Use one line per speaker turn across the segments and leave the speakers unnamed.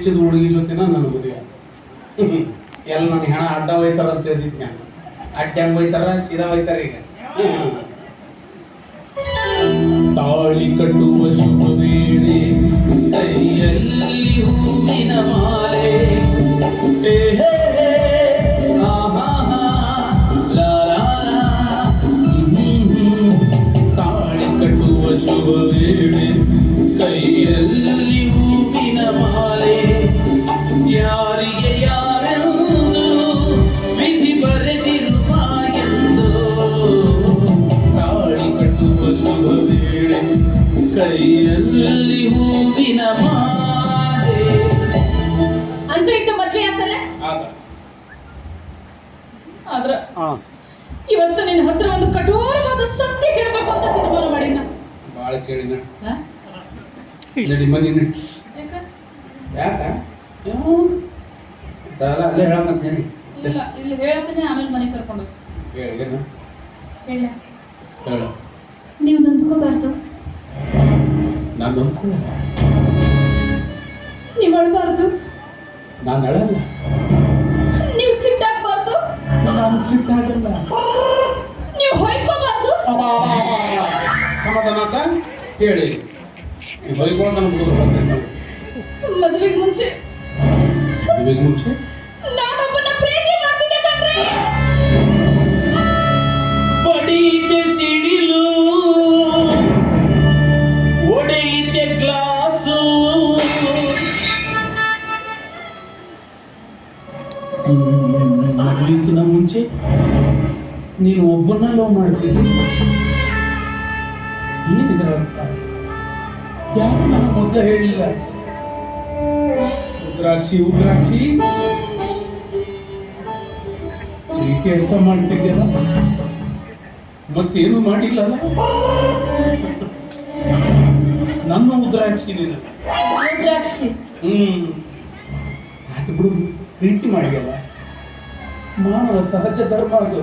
ಮೆಚ್ಚಿದ ಹುಡುಗಿ ಜೊತೆನ ನನ್ನ ಮದುವೆ ಎಲ್ಲ ನನ್ನ ಹೆಣ ಅಡ್ಡ ಹೋಯ್ತಾರ ಅಂತ ಹೇಳಿದ್ದೆ ನಾನು ಅಡ್ಡ ಹೆಂಗ್ ಹೋಯ್ತಾರ? ಸೀದಾ ಹೋಯ್ತಾರ ಈಗ. ತಾಳಿ ಕಟ್ಟುವ ಶುಭ ವೇಳೆ. ಕೈಯಲ್ಲಿ ಹೂವಿನ ಮಾಲೆ.
ಅಂತೂ ಇಟ್ಟು ಮದ್ವೆ ಆಗ್ತಾನೆ
ಆಗ
ಆದ್ರ
ಹಾ
ಇವತ್ತು ನಿನ್ನ ಹತ್ರ ಒಂದು ಕಠೋರವಾದ ಸತ್ಯ ಹೇಳ್ಬೇಕು ಅಂತ ತೀರ್ಮಾನ ಮಾಡಿನ
ಭಾಳ ಕೇಳಿನ ನಡಿ ಮನಿ
ಯಾಕ?
ಅದೆಲ್ಲ ಅಲ್ಲೇ ಹೇಳಮಂತ
ಇಲ್ಲ ಇಲ್ಲಿ ಹೇಳ್ತೀನಿ ಆಮೇಲೆ ಮನೆಗೆ ಕರ್ಕೊಂಡು
ಹೇಳ.
ಹೇಳು. ನೀವು ನೊಂದ್ಕೋಬಾರ್ದು.
ನಾನು ನಂಬ್ಕೊಳ್ಳ
ನೀವು ಅಳಬಾರ್ದು.
ನಾನು ಅಳಲ್ಲ.
ನೀವು ಸಿಟ್ಟಾಗಬಾರ್ದು.
ನಾನು ಸಿಟ್ಟಾಗಲ್ಲ.
ನೀವು ಹೊಯ್ಕೋಬಾರ್ದು.
ಸಮಾಧಾನ ಹೇಳಿ ನೀವು ಬೈಗಳು ನನಗೆ ಹುಡುಗ ಬರ್ತೈತೆ.
ಮದುವೆಗೆ ಮುಂಚೆ.
ಮದುವೆಗೆ ಮುಂಚೆ? ನೀನು ಒಬ್ಬನ ಲವ್ ಮಾಡ್ತೀನಿ ಏನಿದ್ರ ಅರ್ಥ? ಯಾರು ನನ್ನ ಮೊದಲು ಹೇಳಿಲ್ಲ? ಉದ್ರಾಕ್ಷಿ ಉದ್ರಾಕ್ಷಿ ಈ ಕೆಲಸ ಮಾಡ್ತಿದ್ಯಲ್ಲ ಮತ್ತೇನು ಮಾಡಿಲ್ಲ ನನ್ನ ಉದ್ರಾಕ್ಷಿ ನೀನು.
ಉದ್ರಾಕ್ಷಿ
ಹ್ಮ್. ಅದು ಬಿಡು ಪ್ರೀತಿ ಮಾಡಿಯಲ್ಲ? ಮಾನವ ಸಹಜ ಧರ್ಮ ಅದು.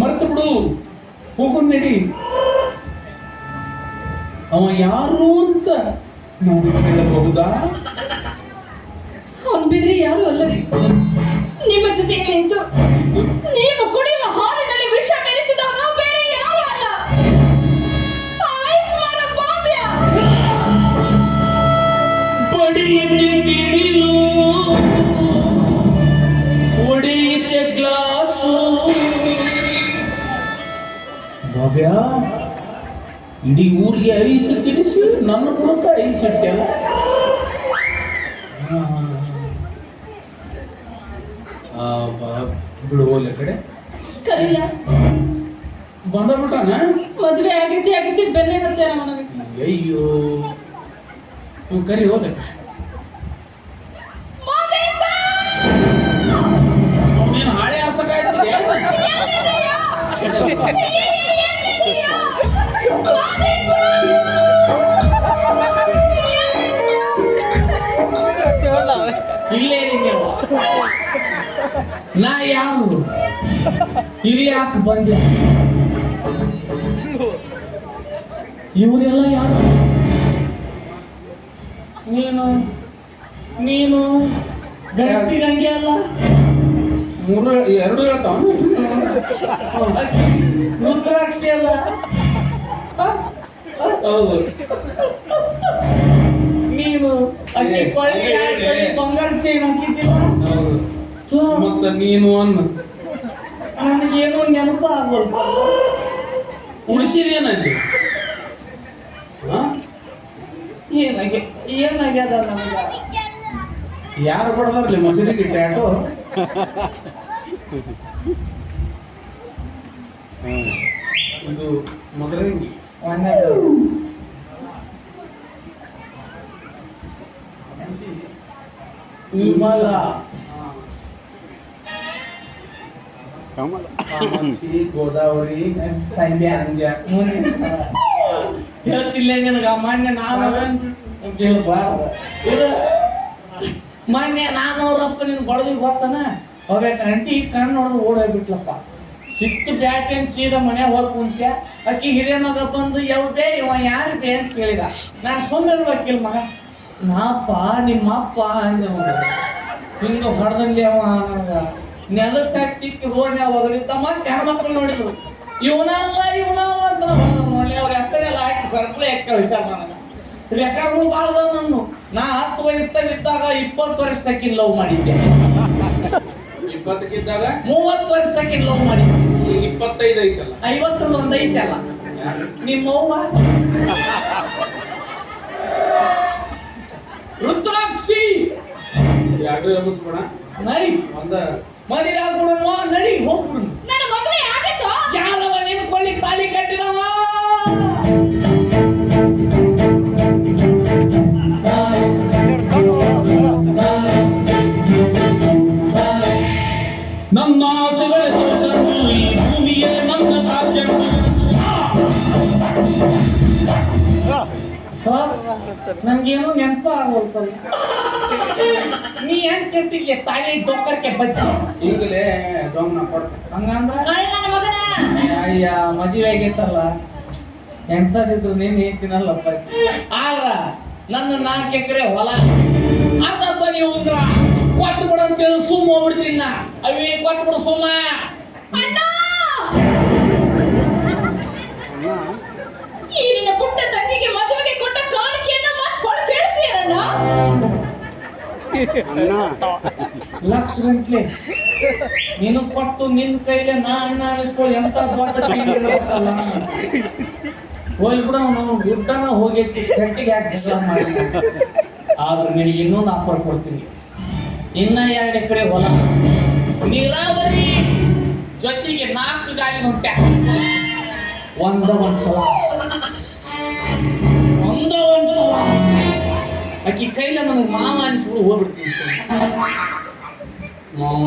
ಮರ್ತು ಬಿಡು. ಹೋಗೋದ್ ನಡಿ. ಅವ ಯಾರು ಅಂತ ನಾವು ಹೇಳಬಹುದಾ?
ಅವನ್ ಬೇರೆ ಯಾರು ಅಲ್ಲರಿ. ನಿಮ್ಮ ಜೊತೆ ನಿಂತು ನೀವು ಕುಡಿಯುವ
ಭವ್ಯ ಇಡೀ ಊರಿಗೆ ಐಸು ತಿನಿಸಿ ನನ್ನ ಮೂಲಕ ಐಸ್ ಇಟ್ಟಲ್ಲ. ಬಿಡು ಹೋಗ್ಲಿ ಆ ಕಡೆ.
ಕರಿಯ
ಬಂದ ಬಿಟ್ಟಾನ?
ಮದುವೆ ಆಗಿದ್ದೆ ಆಗಿದ್ದೆ ಬೆಲೆ ಮತ್ತೆ
ಅಯ್ಯೋ. ನೀವು ಕರಿ ಹೋದ! ನೀನು ಹಾಳೆ! ಇಲ್ಲೇ ನಾ ಯಾರು? ಇಲ್ಲಿ ಯಾಕೆ ಬಂದೆ ಇವರೆಲ್ಲ ಯಾರು? ನೀನು? ನೀನು? ಗಂಗೆ ಅಲ್ಲ? ಮೂರು ಎರಡು ಹೇಳ್ತಾವ. ರುದ್ರಾಕ್ಷಿ ಅಲ್ಲ? ಹೌದು. ನೀನು
ಅಕ್ಕಿ ಕೊಳಿ ಬಂಗಾರ ಚೈನ್ ಹಾಕಿದ್ದಿಲ್ಲ
ಹೌದು. ಮತ್ತ ನೀನು ಅನ್ನ.
ನನಗೇನು ನೆನಪ ಆಗಲ್ಲ
ಉಳಿಸಿದೇನಲ್ಲಿ
ಏನಾಗೆ ಏನಾಗ್ಯದ ನನಗ?
ಯಾರು ಬಡದಾರ್ಲಿ ಮಸೀದಿಗೆ ಟ್ಯಾಟೋ? ಇದು ಮದರಂಗಿ.
ವಿಮಲ.
ಕಾಮಾಕ್ಷಿ ಗೋದಾವರಿ
ಸಂಜೆ
ಹಂಗೆ
ಹೇಳ್ತಿಲ್ಲ ನಿನಗ ಮೊನ್ನೆ ನಾನು ಹೇಳ್ಬಾರ್ದು ಇದು ನಾನು ಅವ್ರಪ್ಪ ನಿನ್ ಬಡದಿ ಗೊತ್ತನ ಹೋಗ್ಬೇಕ ಅಂಟಿ ಕಣ್ಣು ನೋಡಿದ್ರೆ ಓಡೋಗ್ಬಿಟ್ಲಪ್ಪ. ಸಿಕ್ತು ಬ್ಯಾಟ್ ಏನ್ ಸೀದಾ ಮನೆ ಹೋಗಿ ಕುಂತ್ಯ. ಅಕ್ಕಿ ಹಿರಿಯ ಮಗ ಬಂದು, ಯಾವುದೇ ಇವ ಯಾರು ಬೇ ಅಂತ ಕೇಳಿದ. ನಾನು ಸುಮ್ಮನೆ ವಕೀಲ್ ಮಗ. ನಾಪ್ಪ, ನಿಮ್ಮಪ್ಪ ಅಂದವ ಹಿಂಗ ಹೊಡೆದಲ್ಲಿ ಅವ ನನಗ ನೆಲಕ್ಕೆ ಹತ್ತಿಕ್ಕಿ ರೋಡ್ನ್ಯಾಗ ಹೋಗಲಿದ್ದ ಮತ್ತೆ ಹೆಣ್ಮಕ್ಳು ನೋಡಿದ್ರು. ಇವನಲ್ಲ ಇವನಲ್ಲ ಅಂತ ನೋಡಿ ಅವ್ರ ಹೆಸರೆಲ್ಲ ಹಾಕಿ ಸರ್ಕಲ್ ಹಾಕಿ ಕಳಿಸ್ಯಾರ ನನಗ ರೆಕಾರ್ಡ್ಗಳು ಭಾಳ ಅದಾವ ನನ್ನ ನಾ ಹತ್ತು ವಯಸ್ಸಾಗ ಇದ್ದಾಗ ಇಪ್ಪತ್ತು ವರ್ಷದಕ್ಕಿ ಲವ್ ಮಾಡಿದ್ದೆ.
ಇಪ್ಪತ್ತಕ್ಕಿದ್ದಾಗ
ಮೂವತ್ತು ವರ್ಷಕ್ಕೆ ಲವ್
ಮಾಡಿ. ಇಪ್ಪತ್ತೈದು ಐತಲ್ಲ?
ಐವತ್ತೊಂದು ಒಂದು ಐತಲ್ಲ ನಿಮ್ಮ ರುದ್ರಾಕ್ಷಿ!
ಎರಡು ಎಬ್ಬಿಸ್ಬೇಡ
ನೈ
ಒಂದ.
ಮದಿರಾಗ್ಬಿಡಮ್ಮ ನಡಿ ಹೋಗ್ಬಿಡು. ನಂಗೇನು ನೆನಪ ಆಗೋಲ್ತಲ್ಲ ನೀ ಏನ್ ಕೆಟ್ಟಿಗೆ ತಾಯಿ ಡೊಕ್ಕರ್ಕೆ ಬಚ್ಚಿ
ಈಗಲೇ ದೊಂಗನ ಕೊಡ್ತೇನೆ
ಹಂಗಂದ್ರ?
ನನ್ನ ಮಗನ.
ಅಯ್ಯ ಮದುವೆ ಆಗೈತಲ್ಲ ಎಂತದಿದ್ರು ನೀನ್ ಹೇಳ್ತೀನಲ್ಲಪ್ಪ ಆದ್ರ ನನ್ನ ನಾಲ್ಕು ಎಕರೆ ಹೊಲ. ಅರ್ಧ ಬನಿ ಉಂಗ್ರ. ಕೊಟ್ಟು ಬಿಡು ಅಂತೇಳಿ ಸುಮ್ಮ ಹೋಗ್ಬಿಡ್ತೀನಿ ನಾ ಅವೇ ಕೊಟ್ಟು ಕೊಡು ಸುಮ್ಮ.
ಈ ನಿನ್ನ ಪುಟ್ಟ ತಂಗಿಗೆ ಮದುವೆಗೆ ಕೊಟ್ಟ ಕಾಣಿಕೆಯನ್ನ ಮತ್ತೆ ಕೊಡು ಬೇಡ್ತೀಯಣ್ಣ
ಅಣ್ಣ
ಲಕ್ಷ ಗಂಟ್ಲೆ. ನೀನು ಕೊಟ್ಟು ನಿನ್ನ ಕೈಲೇ ನಾ ಅಣ್ಣ ಅನಿಸ್ಕೊಳ್ಳಿ ಎಂತ. ಹೋಗ್ಲಿ ಬಿಡ ನಾವು ಗುಡ್ಡನ ಹೋಗೈತಿ ಗಟ್ಟಿಗೆ ಯಾಕೆ ಜಗಳ ಮಾಡಿ ಆದ್ರೆ ನಿನಗೆ ಇನ್ನೊಂದು ಆಫರ್ ಕೊಡ್ತೀನಿ. ಇನ್ನ ಎರಡು ಎಕರೆ ಹೊಲ. ನೀರಾವರಿ ಜೊತೆಗೆ ನಾಲ್ಕು ಗಾಳಿ ಹೊಂಟ ಒಂದ ಒಂದ್ಸಲ. ಒಂದ ಒಂದ್ ಸಲ ಆಕಿ ಕೈಲ ನಮಗೆ ಮಾವ ಅನಿಸ್ಬಿಡು ಹೋಗ್ಬಿಡ್ತೀನಿ
ಮಾವ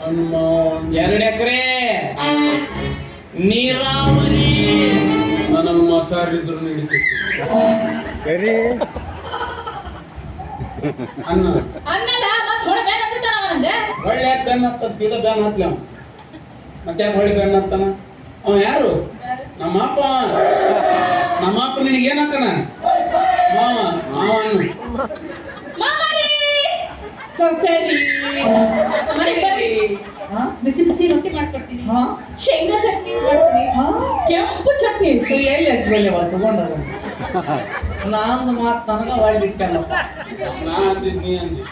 ನಮ್ಮ
ಎರಡು ಎಕರೆ. ನೀರಾವರಿ.
ನನ್ನ ಮಸಾರಿದ್ರು ನಡೀತೈತಿ
ಸರಿ.
ಅನ್ನ. ಒಳ್ಳೆ ಬೆನ್ ಹತ್ತ ಸೀದಾ ಬೆನ್ ಹತ್ಲಿ ಅವ. ಮತ್ತೆ ಯಾಕೆ ಹೊಳ್ಳಿ ಬೆನ್ ಹತ್ತಾನ? ಅವ ಯಾರು? ನಮ್ಮ ಅಪ್ಪ ನಮ್ಮ
ಬಿಸಿ ಬಿಸಿ ರೊಟ್ಟಿ ಮಾಡ್ಕೊಡ್ತೀನಿ
ಹಾ?
ಶೇಂಗಾ ಚಟ್ನಿ ಮಾಡ್ತೀನಿ
ಹಾ?
ಕೆಂಪು ಚಟ್ನಿ
ಎಲ್ಲಿ ಹಚ್ಕೊಳ್ಳಿ ಅವ ತಗೊಂಡದ ನಾನು ಮಾತು ನನಗ ಒಳ್ಳಿಟ್ಟಲ್ಲಪ್ಪ
ನಾ ನಾನು ನೀ ಅಂದೆ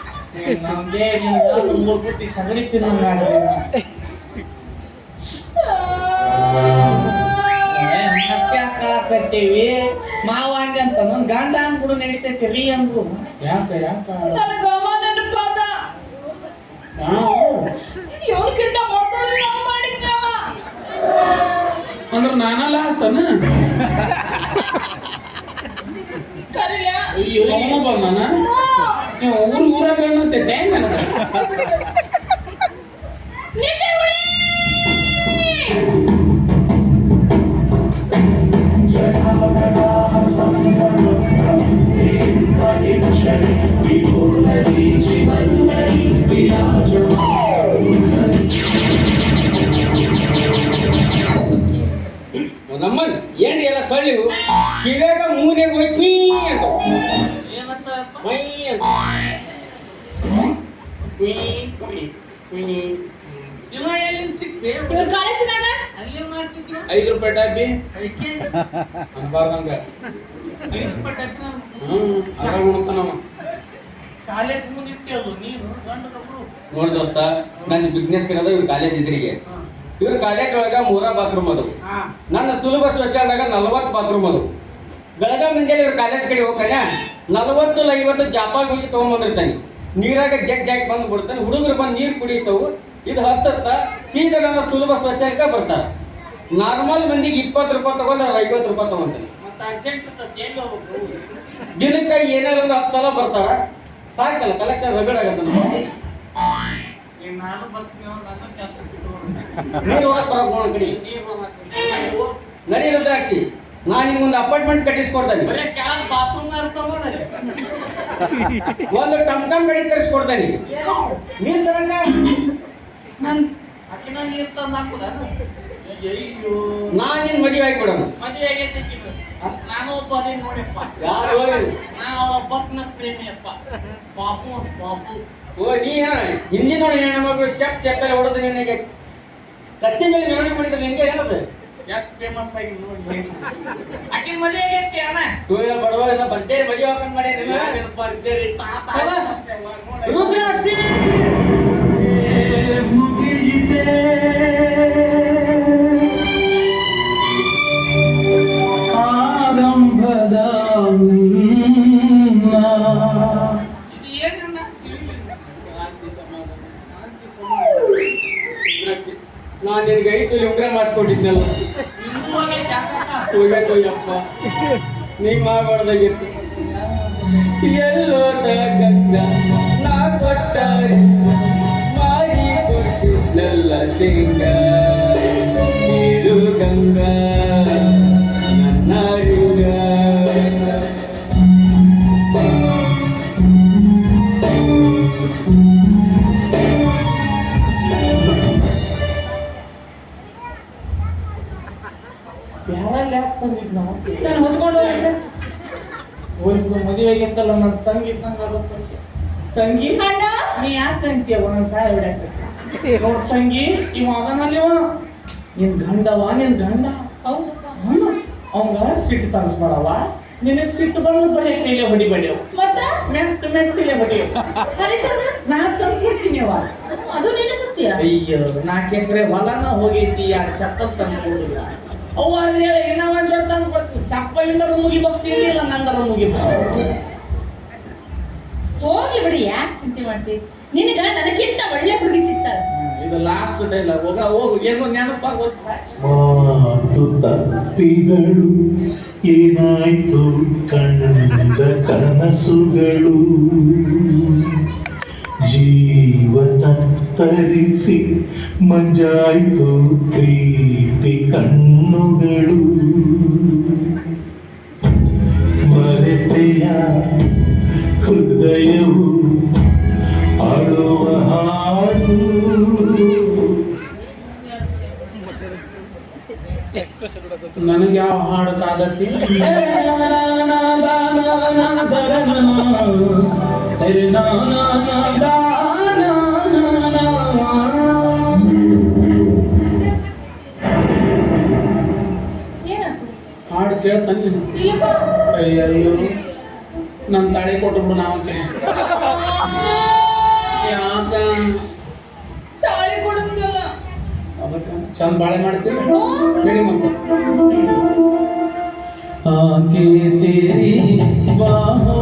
ನಮ್ಗೆ ಮೂರು ಪುಟ್ಟಿ ಸಗಣಿ ತಿನ್ನಂಗಾಗ್ಲಿ ಕಟ್ಟಿವಿ. ಮಾವ ಹಂಗಂತ ನನ್ ಗಂಡ ಅಂದ್ಬಿಡು ನಡೀತೈತಿ ರೀ ಅಂದ್ರು
ಯಾಕ ಯಾಕ?
ನನಗ ಅವ ನೆನಪಾದ.
ಯಾವ
ಇವನ್ಕಿಂತ ಮೊದಲು ನಾವು ಮಾಡಿದ್ನವ
ಅಂದ್ರ ನಾನಲ್ಲ
ಕರಿಯ?
ಅಯ್ಯೋ ಬಂದಾನ ನೀವು ಊರ್ ಊರಾಗ ಅನ್ನತ್ತೆ ಟ್ಯಾಂಕ್ ನನಗೆ.
ನಮ್ಮನ್ ಏನ್ರಿ ಎಲ್ಲ ಸೊಳ್ಳಿವು ಕಿವ್ಯಾಗ ಮೂನ್ಯಾಗ ಹೋಗಿ ಪೀ ಅಂತ. ಮೈ
ಇವ್ರ ಕಾಲೇಜಿನಾಗ
ಅಲ್ಲಿ ಮಾಡ್ತಿದ್ವಿ
ಐದು ರೂಪಾಯಿ ಡಬ್ಬಿ. ಅನ್ಬಾರ್ದಂಗ ಹ್ಮ್ ಅದ ಉಣ್ತಾನವ
ಕಾಲೇಜ್ ಮುಂದಿರ್ತೀಯಲ್ಲ ನೀನು
ನೋಡ್ ದೋಸ್ತ ನನ್ನ ಬಿಸ್ನೆಸ್ ಇರೋದು ಇವ್ರ ಕಾಲೇಜ್ ಇದ್ರಿಗೆ. ಇವ್ರ ಕಾಲೇಜ್ ಒಳಗ ಮೂರ ಬಾತ್ರೂಮ್ ಅದು. ನನ್ನ ಸುಲಭ ಶೌಚಾಲಯದಾಗ ನಲವತ್ತು ಬಾತ್ರೂಮ್ ಅದು. ಬೆಳಗಾವಿ ಮುಂಜಾನೆ ಇವ್ರ ಕಾಲೇಜ್ ಕಡೆ ಹೋಗ್ತಾನೆ ನಲವತ್ತು ಐವತ್ತು ಜಾಪಾಲ್ ಹೋಗಿ ತಗೊಂಬಂದಿರ್ತಾನೆ ನೀರಾಗ ಜಗ್ ಜಾಗ್ ಬಂದು ಬಿಡ್ತಾನೆ ಹುಡುಗರು ಬಂದು ನೀರು ಕುಡಿತಾವು. ಇದು ಹತ್ತತ್ತ ಸೀದಾ ನನ್ನ ಸುಲಭ ಅಂತ ಬರ್ತಾರೆ. ನಾರ್ಮಲ್ ಮಂದಿಗೆ ಇಪ್ಪತ್ತು ರೂಪಾಯಿ ತಗೊಂಡ್ರೆ ಐವತ್ತು ರೂಪಾಯಿ ತಗೊಂತಾನೆ. ದಿನಕ್ಕೆ ಏನಾದ್ರು ಹತ್ತು ಸಲ ಬರ್ತಾರ. ಸಾಕಲ್ಲ ಕಲೆಕ್ಷನ್ ರಗಡ್ ಆಗತ್ತೆ ನಮ್ಗೆ
ಈಗ ನಾನು ಬರ್ತೀನಿ ಕೆಲಸ
ನೀರು ಹೋಗೋಣ ಕಡೆ ನಾನು ನಿಮ್ಗೊಂದು ಅಪಾರ್ಟ್ಮೆಂಟ್ ಕಟ್ಟಿಸ್ಕೊಡ್ತೇನೆ. ಒಂದು ಟಮ್ ಟಮ್ ಗಡಿ ತರಿಸ್ಕೊಡ್ತೇನೆ. ನೀರು ತರಂಗ?
ನನ್
ನೀರು ತಂದು ಹಾಕುದ
ನಾನು ನಿನ್ನ ಮದುವೆ ಆಗಿಬಿಡೋಣ.
ಮದುವೆ ಆಗೈತೆ ನಾನು ಒಬ್ಬ ಅದೇ ನೋಡಪ್ಪ.
ಯಾರು
ನಾವು ಒಬ್ಬತ್ನ ಪ್ರೇಮಿಯಪ್ಪ. ಪಾಪು ಪಾಪು.
ಓ ನೀ ಏನ ಹಿಂದಿ ನೋಡಿ ಮಗು ಚಪ್ ಚಪ್ಪೆಲ್ಲ ಹೊಡೆದು ನಿನಗೆ ಕತ್ತಿ ಮೇಲೆ ಮೆರವಣಿಗೆ ಮಾಡಿದ್ರೆ ನಿಂಗೆ ಏನದು?
ಯಾಕೆ ಫೇಮಸ್ ಆಗಿ ನೋಡಿ ಆಕಿನ ಮದುವೆ ಆಗೈತಿ ಅಣ್ಣ?
ತೂಯ ಬಡವ ಎಲ್ಲ ಬಂತೇರಿ ಮದುವೆ ಹಾಕೊಂಡ್ ಮಾಡಿ ನಿನ್ನ.
ಯಾವ್ಯಾವ ತಾತ. ನೋಡಿ.
ಉಂಗ್ರ ಮಾಡಿಸ್ಕೊಂಡಿದ್ನಲ್ಲ
ನಿಂದು ಆಗೈತಿ ಅಕ್ಕ.
ತೂಯ ತೂಯಪ್ಪ. ನೀ ಮಾಡಬಾರ್ದಾಗಿತ್ತು ಎಲ್ಲೋ ಗಂಗ ನಾ ಕೊಟ್ಟ ಮಾಡಿ ಕೊಟ್ಟಿದ್ದಲ್ಲ ಸಿಂಗ. ಇದು ಗಂಗಾ.
ಯಾರಲ್ಲಿ ಆಗ್ತಂದಿದ್ ನಾವು.
ನಾನು ಹೊತ್ಕೊಂಡು ಹೋಗಿದ್ದೆ
ಒಂದು ಮದುವೆಗಿಂತಲ್ಲ ನನ್ನ ತಂಗಿ ಇದ್ದಂಗ. ತಂಗಿ ನೀ ಯಾಕೆ ಅಂತೀಯವ ಒಂದೊಂದು ಸಹಾಯ ಹೊಡ್ಯಾಕ ನೋಡ್ ತಂಗಿ ಇವ ಅದನಲ್ಲಿವ ನಿನ್ ಗಂಡವ ನಿನ್ ಗಂಡ.
ಹೌದು
ಅವಂಗ ಸಿಟ್ಟು ತರಿಸ್ಬಾರವ ನಿನಗ್ ಸಿಟ್ಟು ಬಂದ್ರೆ ಬರೀ ಕೈಲೇ ಹೊಡಿಬೇಡಿ
ಮತ್ತ?
ಮೆತ್ತ ಮೆತ್ತಿಲೆ ಹೊಡಿ
ಹರಿತನ
ನಾ ತಂದ್ಕೊಡ್ತೀನಿ ಅವ.
ಅದು ನೀನು
ಅಯ್ಯೋ ನಾಲ್ಕು ಎಕರೆ ಹೊಲನ ಹೋಗೈತಿ ಯಾರು ಚಪ್ಪಲ್ ತಂದ್ಕೊಂಡಿಲ್ಲ ಅವು ಅಂದ್ರೆ ಇನ್ನ ಒಂದ್ ಜೋಡ ತಂದು ಕೊಡ್ತೀನಿ. ಚಪ್ಪಲಿಂದ ಮುಗಿಬೇಕು ತಿಂದಿಲ್ಲ ನಂದರ ಮುಗಿಬೇಕು
ಹೋಗಿ ಬಿಡಿ ಯಾಕೆ ಚಿಂತೆ ಮಾಡ್ತಿ ನಿನಗ ನನಗಿಂತ ಒಳ್ಳೆ ಹುಡುಗಿ ಸಿಗ್ತ
ಇದು ಲಾಸ್ಟ್ ಡೈಲಾಗ್ ಹೋಗ ಹೋಗು. ಏನೋ ನೆನಪಾಗ
ಮಾತು ತಪ್ಪಿಗಳು ಏನಾಯ್ತು ಕಣ್ಣ ಕನಸುಗಳು? ಜೀವ ತತ್ತರಿಸಿ ಮಂಜಾಯ್ತು ಪ್ರೀತಿ ಕಣ್ಣುಗಳು ಮರೆತೆಯ ಹೃದಯವು ಅಳುವ ಹಾಡು
ನನಗೆ ಯಾವ ಹಾಡು ಕಾದತ್ತಿ
ಹೇಳ್ತಾನೆ.
ಅಯ್ಯೋ ನನ್ನ ತಾಳಿ ನಾವು
ತಾಳಿ
ಚಂದ ಬಾಳೆ ಮಾಡ್ತೀವಿ ಹೇಳಿ ಮಕ್ಕ
ಆಕೆ ತೇರಿ ಬಾಹೋ